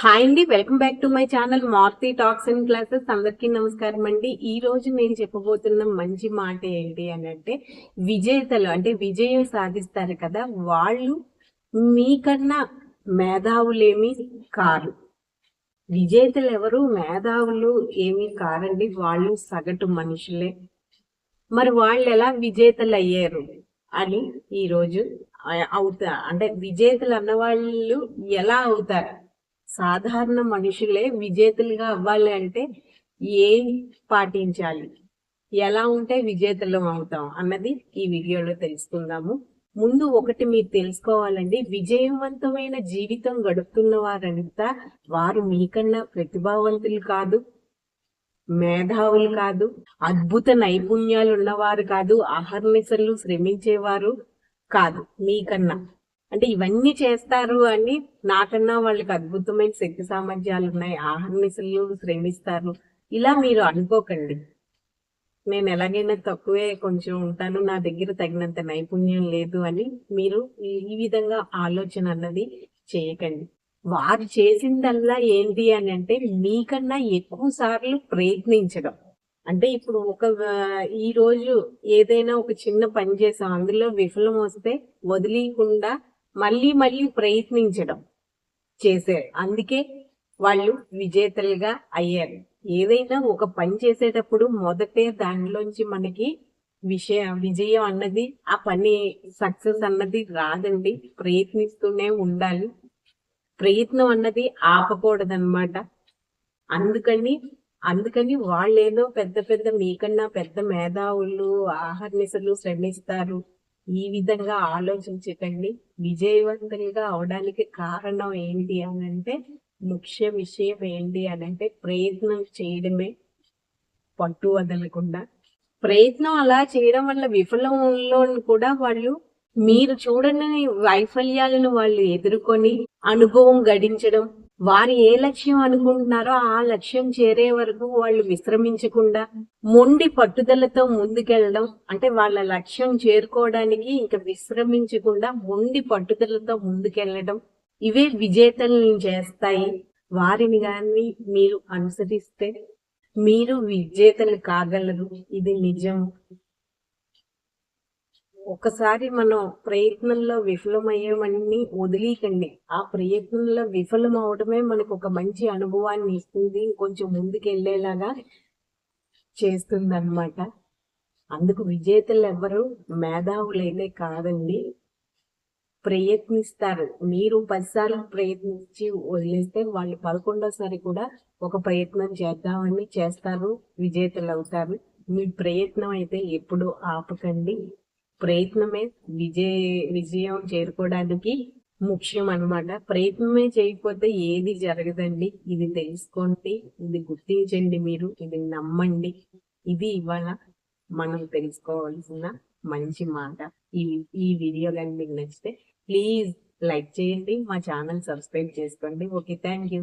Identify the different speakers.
Speaker 1: Hi అండి welcome back to my channel Maruti talks and classes. అందరికీ నమస్కారం అండి. ఈ రోజు నేను చెప్పబోతున్న మంచి మాట ఏంటి అని అంటే విజేతలు అంటే విజయం సాధిస్తారు కదా వాళ్ళు మీకన్నా మేధావులేమి కారు. విజేతలు ఎవరు? మేధావులు ఏమీ కారండి. వాళ్ళు సగటు మనుషులే. మరి వాళ్ళు ఎలా విజేతలు అయ్యారు అని ఈరోజు అవుతా అంటే విజేతలు అన్న వాళ్ళు ఎలా అవుతారు? సాధారణ మనుషులే విజేతలుగా అవ్వాలి అంటే ఏం పాటించాలి? ఎలా ఉంటే విజేతలం అవుతాం అన్నది ఈ వీడియోలో తెలుసుకుందాము. ముందు ఒకటి మీరు తెలుసుకోవాలండి. విజయవంతమైన జీవితం గడుపుతున్న వారంతా వారు మీకన్నా ప్రతిభావంతులు కాదు మేధావులు కాదు అద్భుత నైపుణ్యాలు ఉన్నవారు కాదు అహర్నిశలు శ్రమించేవారు కాదు మీకన్నా. అంటే ఇవన్నీ చేస్తారు అని నాకన్నా వాళ్ళకి అద్భుతమైన శక్తి సామర్థ్యాలు ఉన్నాయి. ఆహర్నిశలు శ్రమిస్తారు. ఇలా మీరు అనుకోకండి. నేను ఎలాగైనా తక్కువే కొంచెం ఉంటాను. నా దగ్గర తగినంత నైపుణ్యం లేదు అని మీరు ఈ విధంగా ఆలోచన అన్నది చేయకండి. వారు చేసిందల్లా ఏంటి అని అంటే మీకన్నా ఎక్కువ సార్లు ప్రయత్నించడం. అంటే ఇప్పుడు ఒక ఈ రోజు ఏదైనా ఒక చిన్న పని చేసాం. అందులో విఫలం వస్తే వదిలేయకుండా మళ్ళీ మళ్ళీ ప్రయత్నించడం చేశారు. అందుకే వాళ్ళు విజేతలుగా అయ్యారు. ఏదైనా ఒక పని చేసేటప్పుడు మొదటే దానిలోంచి మనకి విషయ విజయం అన్నది ఆ పని సక్సెస్ అన్నది రాదండి. ప్రయత్నిస్తూనే ఉండాలి. ప్రయత్నం అన్నది ఆపకూడదన్నమాట. అందుకని అందుకని వాళ్ళు ఏదో పెద్ద పెద్ద మీకన్నా పెద్ద మేధావులు ఆహర్నిశలు శ్రమిస్తారు. ఈ విధంగా ఆలోచించకండి. విజయవంతంగా అవడానికి కారణం ఏంటి అని అంటే ముఖ్య విషయం ఏంటి అని అంటే ప్రయత్నం చేయడమే పట్టు వదలకుండా. ప్రయత్నం అలా చేయడం వల్ల విఫలంలో కూడా వాళ్ళు మీరు చూడని వైఫల్యాలను వాళ్ళు ఎదుర్కొని అనుభవం గడించడం వారు ఏ లక్ష్యం అనుకుంటున్నారో ఆ లక్ష్యం చేరే వరకు వాళ్ళు విశ్రమించకుండా మొండి పట్టుదలతో ముందుకెళ్ళడం అంటే వాళ్ళ లక్ష్యం చేరుకోవడానికి ఇంకా విశ్రమించకుండా మొండి పట్టుదలతో ముందుకెళ్ళడం ఇవే విజేతల్ని చేస్తాయి. వారిని కానీ మీరు అనుసరిస్తే మీరు విజేతలు కాగలరు. ఇది నిజం. ఒకసారి మనం ప్రయత్నంలో విఫలమయ్యామని వదిలేకండి ఆ ప్రయత్నంలో విఫలం అవడమే మనకు ఒక మంచి అనుభవాన్ని ఇస్తుంది. కొంచెం ముందుకెళ్ళేలాగా చేస్తుంది అనమాట అందుకు విజేతలు ఎవరు మేధావులైతే కాదండి. ప్రయత్నిస్తారు. మీరు పదిసార్లు ప్రయత్నించి వదిలేస్తే వాళ్ళు పదకొండోసారి కూడా ఒక ప్రయత్నం చేద్దామని చేస్తారు. విజేతలు అవుతారు మీ ప్రయత్నం అయితే ఎప్పుడూ ఆపకండి. ప్రయత్నమే విజయ విజయం చేరుకోవడానికి ముఖ్యం అనమాట ప్రయత్నమే చేయకపోతే ఏది జరగదండి. ఇది తెలుసుకోండి ఇది గుర్తించండి మీరు ఇది నమ్మండి. ఇది ఇవాళ మనం తెలుసుకోవాల్సిన మంచి మాట. ఈ ఈ వీడియో కానీ మీకు నచ్చితే ప్లీజ్ లైక్ చేయండి మా ఛానల్ సబ్స్క్రైబ్ చేసుకోండి. Okay thank you.